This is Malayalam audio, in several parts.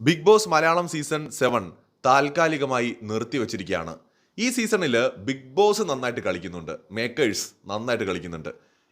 Big boss Malayalam season seven താൽക്കാലികമായി നിർത്തിവച്ചിരിക്കുകയാണ്. ഈ സീസണിൽ ബിഗ് ബോസ് നന്നായിട്ട് കളിക്കുന്നുണ്ട്. മേക്കേഴ്സ് നന്നായിട്ട് കളിക്കുന്നുണ്ട്.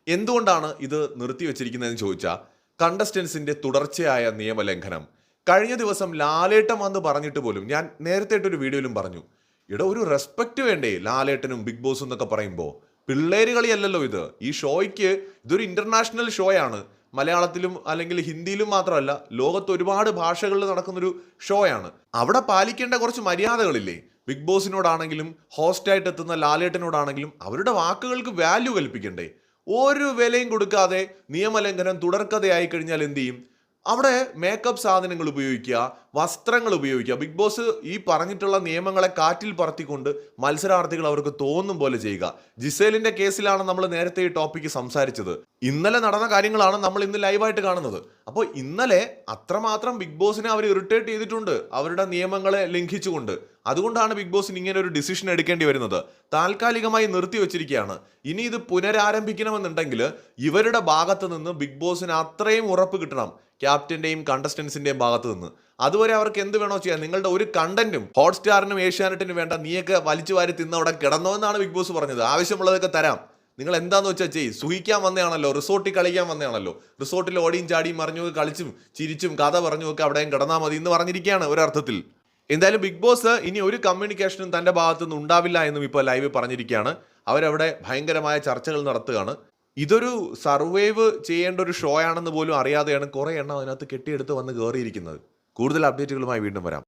എന്തുകൊണ്ടാണ് ഇത് നിർത്തിവച്ചിരിക്കുന്നതെന്ന് ചോദിച്ചാൽ കണ്ടസ്റ്റൻസിന്റെ തുടർച്ചയായ നിയമലംഘനം. കഴിഞ്ഞ ദിവസം ലാലേട്ടം വന്ന് പറഞ്ഞിട്ട് പോലും ഞാൻ നേരത്തെ ഒരു വീഡിയോയിലും പറഞ്ഞു. ഇവിടെ ഒരു റെസ്പെക്റ്റ് വേണ്ടേ ലാലേട്ടനും ബിഗ് ബോസും എന്നൊക്കെ പറയുമ്പോൾ പിള്ളേര് കളിയല്ലല്ലോ ഇത്. ഈ ഷോയ്ക്ക് ഇതൊരു ഇന്റർനാഷണൽ ഷോയാണ്. മലയാളത്തിലും അല്ലെങ്കിൽ ഹിന്ദിയിലും മാത്രമല്ല ലോകത്ത് ഒരുപാട് ഭാഷകളിൽ നടക്കുന്നൊരു ഷോയാണ്. അവിടെ പാലിക്കേണ്ട കുറച്ച് മര്യാദകളില്ലേ? ബിഗ് ബോസിനോടാണെങ്കിലും ഹോസ്റ്റായിട്ട് എത്തുന്ന ലാലേട്ടനോടാണെങ്കിലും അവരുടെ വാക്കുകൾക്ക് വാല്യൂ കൽപ്പിക്കണ്ടേ? ഒരു വിലയും കൊടുക്കാതെ നിയമലംഘനം തുടർക്കഥയായി കഴിഞ്ഞാൽ എന്ത് ചെയ്യും? അവിടെ മേക്കപ്പ് സാധനങ്ങൾ ഉപയോഗിക്കുക വസ്ത്രങ്ങൾ ഉപയോഗിക്കുക. ബിഗ് ബോസ് ഈ പറഞ്ഞിട്ടുള്ള നിയമങ്ങളെ കാറ്റിൽ പറത്തിക്കൊണ്ട് മത്സരാർത്ഥികൾ അവർക്ക് തോന്നും പോലെ ചെയ്യുക. ജിസേലിന്റെ കേസിലാണ് നമ്മൾ നേരത്തെ ഈ ടോപ്പിക്ക് സംസാരിച്ചത്. ഇന്നലെ നടന്ന കാര്യങ്ങളാണ് നമ്മൾ ഇന്ന് ലൈവായിട്ട് കാണുന്നത്. അപ്പോൾ ഇന്നലെ അത്രമാത്രം ബിഗ് ബോസിനെ അവർ ഇറിറ്റേറ്റ് ചെയ്തിട്ടുണ്ട്. അവരുടെ നിയമങ്ങളെ ലംഘിച്ചുകൊണ്ട്. അതുകൊണ്ടാണ് ബിഗ് ബോസിന് ഇങ്ങനെ ഒരു ഡിസിഷൻ എടുക്കേണ്ടി വരുന്നത്. താൽക്കാലികമായി നിർത്തി വെച്ചിരിക്കുകയാണ്. ഇനി ഇത് പുനരാരംഭിക്കണമെന്നുണ്ടെങ്കിൽ ഇവരുടെ ഭാഗത്ത് നിന്ന് ബിഗ് ബോസിന് അത്രയും ഉറപ്പ് കിട്ടണം. ക്യാപ്റ്റന്റെയും കണ്ടസ്റ്റൻസിന്റെയും ഭാഗത്ത് നിന്ന്. അതുവരെ അവർക്ക് എന്ത് വേണോ ചെയ്യാം. നിങ്ങളുടെ ഒരു കണ്ടന്റും ഹോട്ട്സ്റ്റാറിനും ഏഷ്യാനെറ്റിനും വേണ്ട നീയൊക്കെ വലിച്ചു വാരി തിന്ന് അവിടെ കിടന്നോ എന്നാണ് ബിഗ് ബോസ് പറഞ്ഞത്. ആവശ്യമുള്ളതൊക്കെ തരാം. നിങ്ങൾ എന്താന്ന് വെച്ചാൽ ചെയ് സുഹിക്കാൻ വന്നതാണല്ലോ റിസോർട്ടിൽ കളിക്കാൻ വന്നതാണല്ലോ റിസോർട്ടിൽ ഓടിയും ചാടിയും മറിഞ്ഞു കളിച്ചും ചിരിച്ചും കഥ പറഞ്ഞു ഒക്കെ അവിടെയും കിടന്നാൽ മതി എന്ന് പറഞ്ഞിരിക്കുകയാണ് ഒരർത്ഥത്തിൽ. എന്തായാലും ബിഗ് ബോസ് ഇനി ഒരു കമ്മ്യൂണിക്കേഷനും തന്റെ ഭാഗത്തുനിന്ന് ഉണ്ടാവില്ല എന്നും ഇപ്പോൾ ലൈവ് പറഞ്ഞിരിക്കുകയാണ്. അവരവിടെ ഭയങ്കരമായ ചർച്ചകൾ നടത്തുകയാണ്. ഇതൊരു സർവൈവ് ചെയ്യേണ്ട ഒരു ഷോ ആണെന്ന് പോലും അറിയാതെയാണ് കുറേ എണ്ണം അതിനകത്ത് കെട്ടിയെടുത്ത് വന്ന് കയറിയിരിക്കുന്നത് കൂടുതൽ അപ്ഡേറ്റുകളുമായി വീണ്ടും വരാം.